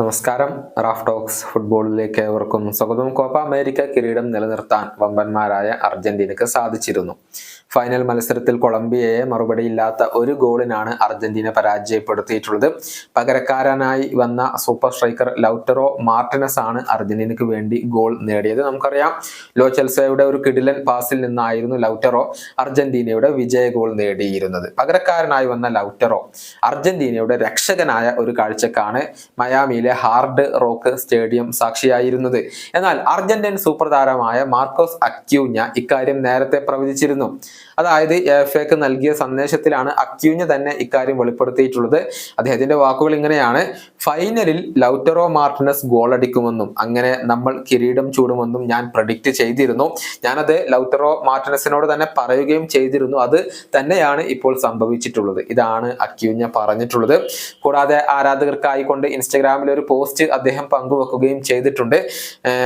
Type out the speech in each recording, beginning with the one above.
നമസ്കാരം. Raf talks ഫുട്ബോളിലേക്ക് ഏവർക്കും സ്വാഗതം. കോപ്പ അമേരിക്ക കിരീടം നിലനിർത്താൻ വമ്പന്മാരായ അർജന്റീനക്ക് സാധിച്ചിരുന്നു. ഫൈനൽ മത്സരത്തിൽ കൊളംബിയയെ മറുപടിയില്ലാത്ത ഒരു ഗോളിനാണ് അർജന്റീന പരാജയപ്പെടുത്തിയിട്ടുള്ളത്. പകരക്കാരനായി വന്ന സൂപ്പർ സ്ട്രൈക്കർ ലൗട്ടറോ മാർട്ടിനസ് ആണ് അർജന്റീനക്ക് വേണ്ടി ഗോൾ നേടിയത്. നമുക്കറിയാം ലോ ചെൽസയുടെ ഒരു കിടിലൻ പാസിൽ നിന്നായിരുന്നു ലൗട്ടറോ അർജന്റീനയുടെ വിജയ ഗോൾ നേടിയിരുന്നത്. പകരക്കാരനായി വന്ന ലൗട്ടറോ അർജന്റീനയുടെ രക്ഷകനായ ഒരു കാഴ്ചക്കാണ് മയാമിയിലെ ഹാർഡ് റോക്ക് സ്റ്റേഡിയം സാക്ഷിയായിരുന്നത്. എന്നാൽ അർജന്റീൻ സൂപ്പർ താരമായ മാർക്കോസ് അക്യൂഞ്ഞ ഇക്കാര്യം നേരത്തെ പ്രവചിച്ചിരുന്നു. അതായത് എഫ് എക്ക് നൽകിയ സന്ദേശത്തിലാണ് അക്യൂഞ്ഞ തന്നെ ഇക്കാര്യം വെളിപ്പെടുത്തിയിട്ടുള്ളത്. അദ്ദേഹത്തിന്റെ വാക്കുകൾ ഇങ്ങനെയാണ്. ഫൈനലിൽ ലൗറ്ററോ മാർട്ടിനസ് ഗോൾ അടിക്കുമെന്നും അങ്ങനെ നമ്മൾ കിരീടം ചൂടുമെന്നും ഞാൻ പ്രഡിക്റ്റ് ചെയ്തിരുന്നു. ഞാനത് ലൗറ്ററോ മാർട്ടിനസിനോട് തന്നെ പറയുകയും ചെയ്തിരുന്നു. അത് തന്നെയാണ് ഇപ്പോൾ സംഭവിച്ചിട്ടുള്ളത്. ഇതാണ് അക്യൂഞ്ഞ പറഞ്ഞിട്ടുള്ളത്. കൂടാതെ ആരാധകർക്കായിക്കൊണ്ട് ഇൻസ്റ്റഗ്രാമിൽ ഒരു പോസ്റ്റ് അദ്ദേഹം പങ്കുവെക്കുകയും ചെയ്തിട്ടുണ്ട്.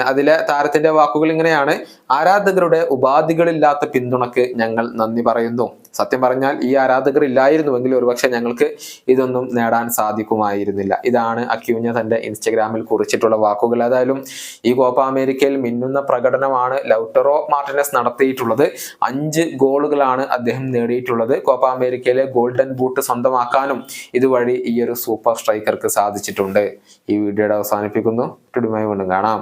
അതിലെ താരത്തിന്റെ വാക്കുകൾ ഇങ്ങനെയാണ്. ആരാധകരുടെ ഉപാധികളില്ലാത്ത പിന്തുണക്ക് ഞങ്ങൾ നന്ദി പറയുന്നു. സത്യം പറഞ്ഞാൽ ഈ ആരാധകർ ഇല്ലായിരുന്നുവെങ്കിൽ ഒരുപക്ഷെ ഞങ്ങൾക്ക് ഇതൊന്നും നേടാൻ സാധിക്കുമായിരുന്നില്ല. ഇതാണ് അക്യൂഞ്ഞ തന്റെ ഇൻസ്റ്റഗ്രാമിൽ കുറിച്ചിട്ടുള്ള വാക്കുകൾ. ഏതായാലും ഈ കോപ്പ അമേരിക്കയിൽ മിന്നുന്ന പ്രകടനമാണ് ലൗട്ടറോ മാർട്ടിനസ് നടത്തിയിട്ടുള്ളത്. അഞ്ച് ഗോളുകളാണ് അദ്ദേഹം നേടിയിട്ടുള്ളത്. കോപ്പ അമേരിക്കയിലെ ഗോൾഡൻ ബൂട്ട് സ്വന്തമാക്കാനും ഇതുവഴി ഈ ഒരു സൂപ്പർ സ്ട്രൈക്കർക്ക് സാധിച്ചിട്ടുണ്ട്. ഈ വീഡിയോയുടെ അവസാനിപ്പിക്കുന്നു. ടുടുമായി വീണ്ടും കാണാം.